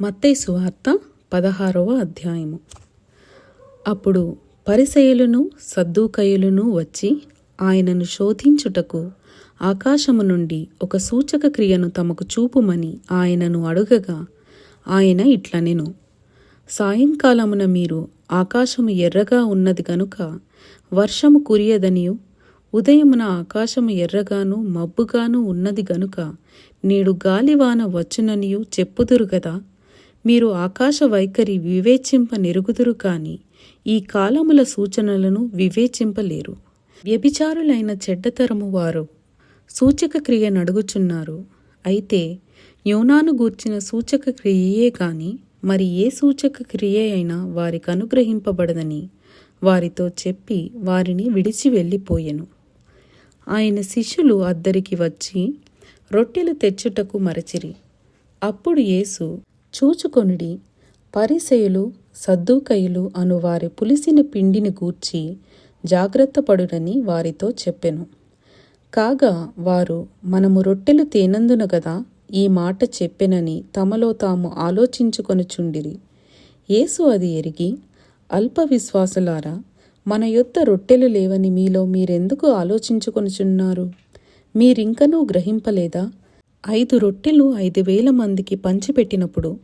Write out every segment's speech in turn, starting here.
మత్తై సువార్త పదహారవ అధ్యాయము. అప్పుడు పరిసయులను సద్దూకయులను వచ్చి ఆయనను శోధించుటకు ఆకాశము నుండి ఒక సూచక క్రియను తమకు చూపుమని ఆయనను అడుగగా ఆయన ఇట్లనెను సాయంకాలమున మీరు ఆకాశము ఎర్రగా ఉన్నది గనుక వర్షము కురియదనియు ఉదయమున ఆకాశము ఎర్రగాను మబ్బుగాను ఉన్నది గనుక నేడు గాలివాన వచ్చుననియు చెప్పుదురు కదా మీరు ఆకాశ వైఖరి వివేచింప నెరుగుదురు కాని ఈ కాలముల సూచనలను వివేచింపలేరు. వ్యభిచారులైన చెడ్డతరము వారు సూచక క్రియ నడుగుచున్నారు. అయితే యోనాను గూర్చిన సూచక క్రియయే కాని మరి ఏ సూచక క్రియ అయినా వారికి అనుగ్రహింపబడదని వారితో చెప్పి వారిని విడిచి వెళ్ళిపోయెను. ఆయన శిష్యులు అద్దరికి వచ్చి రొట్టెలు తెచ్చుటకు మరచిరి. అప్పుడు యేసు చూచుకొనుడి. పరిసయులు సద్దూకయులు అను వారి పులిసిన పిండిని గూర్చి జాగ్రత్త పడునని వారితో చెప్పెను. కాగా వారు మనము రొట్టెలు తేనందున గదా ఈ మాట చెప్పెనని తమలో తాము ఆలోచించుకొనుచుండిరి యేసు అది ఎరిగి అల్ప విశ్వాసులారా మన యొద్ద రొట్టెలు లేవని మీలో మీరెందుకు ఆలోచించుకొనుచున్నారు మీరింకనూ గ్రహింపలేదా? ఐదు రొట్టెలు ఐదు వేల మందికి పంచిపెట్టినప్పుడు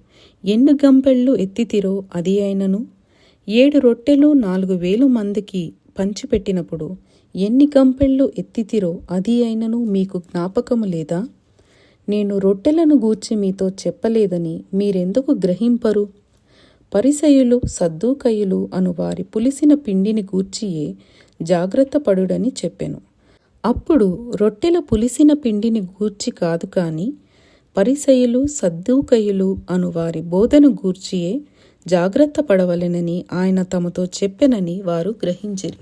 ఎన్ని గంపెళ్ళు ఎత్తితిరో అది అయినను. ఏడు రొట్టెలు నాలుగు వేలు మందికి పంచిపెట్టినప్పుడు ఎన్ని గంపెళ్ళు ఎత్తితిరో అది అయినను మీకు జ్ఞాపకము లేదా? నేను రొట్టెలను గూర్చి మీతో చెప్పలేదని మీరెందుకు గ్రహింపరు? పరిసయులు సద్దూకయులు అను వారి పులిసిన పిండిని గూర్చియే జాగ్రత్త పడుడని చెప్పెను. అప్పుడు రొట్టెల పులిసిన పిండిని గూర్చి కాదు కాని పరిసయులు సద్దూకయులు అను వారి బోధను గూర్చియే జాగ్రత్త పడవలెనని ఆయన తమతో చెప్పెనని వారు గ్రహించిరి.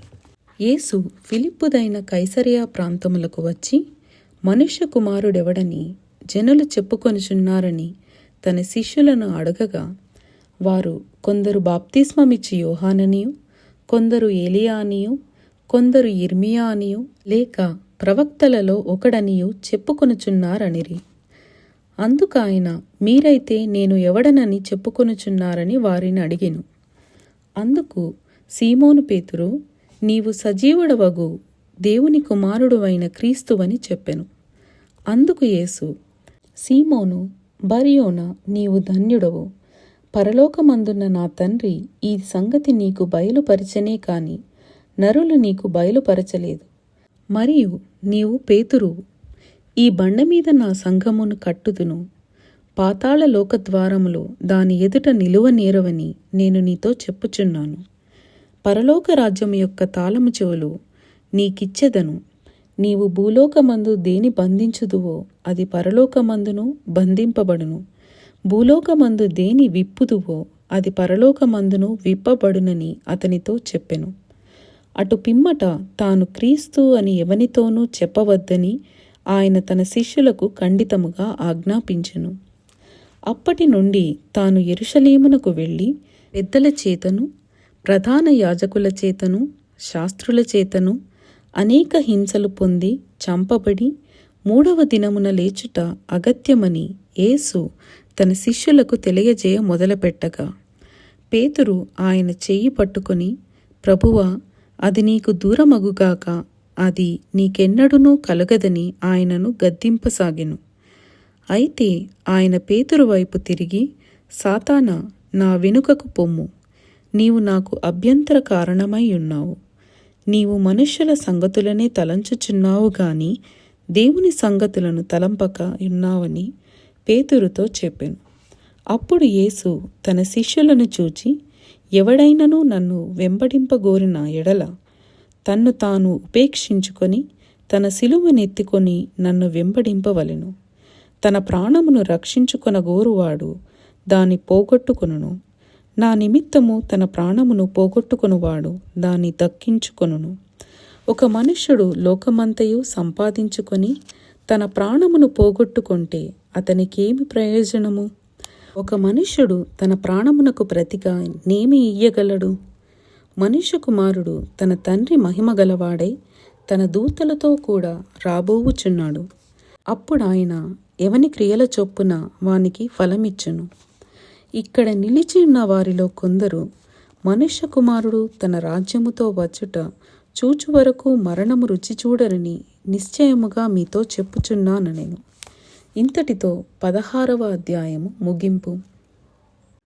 యేసు ఫిలిప్పుదైన కైసరియా ప్రాంతములకు వచ్చి మనుష్య కుమారుడెవడని జనులు చెప్పుకొనుచున్నారని తన శిష్యులను అడగగా వారు కొందరు బాప్తిస్మమిచ్చి యోహాననియు కొందరు ఏలియానియు కొందరు ఇర్మియా అనియు లేక ప్రవక్తలలో ఒకడనియు చెప్పుకొనుచున్నారనిరి. అందుకాయన మీరైతే నేను ఎవడనని చెప్పుకొనుచున్నారని వారిని అడిగెను. అందుకు సీమోను పేతురు నీవు సజీవుడవగు దేవుని కుమారుడువైన క్రీస్తువని చెప్పెను. అందుకు యేసు సీమోను బరియోన నీవు ధన్యుడవు. పరలోకమందున్న నా తండ్రి ఈ సంగతి నీకు బయలుపరిచనే కాని నరులు నీకు బయలుపరచలేదు. మరియు నీవు పేతురువు. ఈ బండ మీద నా సంఘమును కట్టుదును. పాతాళ లోకద్వారములో దాని ఎదుట నిలువ నేరవని నేను నీతో చెప్పుచున్నాను. పరలోక రాజ్యం యొక్క తాళము చెవులు నీకిచ్చెదను. నీవు భూలోకమందు దేని బంధించుదువో అది పరలోకమందును బంధింపబడును. భూలోకమందు దేని విప్పుదువో అది పరలోకమందును విప్పబడునని అతనితో చెప్పెను. అటు పిమ్మట తాను క్రీస్తు అని ఎవనితోనూ చెప్పవద్దని ఆయన తన శిష్యులకు ఖండితముగా ఆజ్ఞాపించెను. అప్పటి నుండి తాను ఎరుషలేమునకు వెళ్ళి పెద్దల చేతను ప్రధాన యాజకుల చేతను శాస్త్రుల చేతను అనేక హింసలు పొంది చంపబడి మూడవ దినమున లేచుట అగత్యమని యేసు తన శిష్యులకు తెలియజేయ మొదలుపెట్టగా. పేతురు ఆయన చెయ్యి పట్టుకొని ప్రభువా అది నీకు దూరమగుగాక అది నీకెన్నడునూ కలగదని ఆయనను గద్దింపసాగెను. అయితే ఆయన పేతురు వైపు తిరిగి సాతాన నా వెనుకకు పొమ్ము. నీవు నాకు అభ్యంతర కారణమై ఉన్నావు. నీవు మనుష్యుల సంగతులనే తలంచుచున్నావు గాని దేవుని సంగతులను తలంపక ఉన్నావని పేతురుతో చెప్పెను. అప్పుడు యేసు తన శిష్యులను చూచి ఎవడైనను నన్ను వెంబడింపగోరిన ఎడల తన్ను తాను ఉపేక్షించుకొని తన సిలువనెత్తుకొని నన్ను వెంబడింపవలెను. తన ప్రాణమును రక్షించుకొనగోరువాడు దాని పోగొట్టుకొనును. నా నిమిత్తము తన ప్రాణమును పోగొట్టుకొనువాడు దాన్ని దక్కించుకొనును. ఒక మనుష్యుడు లోకమంతయు సంపాదించుకొని తన ప్రాణమును పోగొట్టుకుంటే అతనికేమి ప్రయోజనము? ఒక మనుష్యుడు తన ప్రాణమునకు ప్రతిగా నేమి ఇయ్యగలడు? మనుష్య కుమారుడు తన తండ్రి మహిమ గలవాడై తన దూతలతో కూడా రాబోవుచున్నాడు. అప్పుడు ఆయన ఎవని క్రియల చొప్పున వానికి ఫలమిచ్చును? ఇక్కడ నిలిచి ఉన్న వారిలో కొందరు మనుష్య కుమారుడు తన రాజ్యముతో వచ్చుట చూచు వరకు మరణము రుచి చూడరని నిశ్చయముగా మీతో చెప్పుచున్నాను నేను ఇంతటితో పదహారవ అధ్యాయము ముగింపు.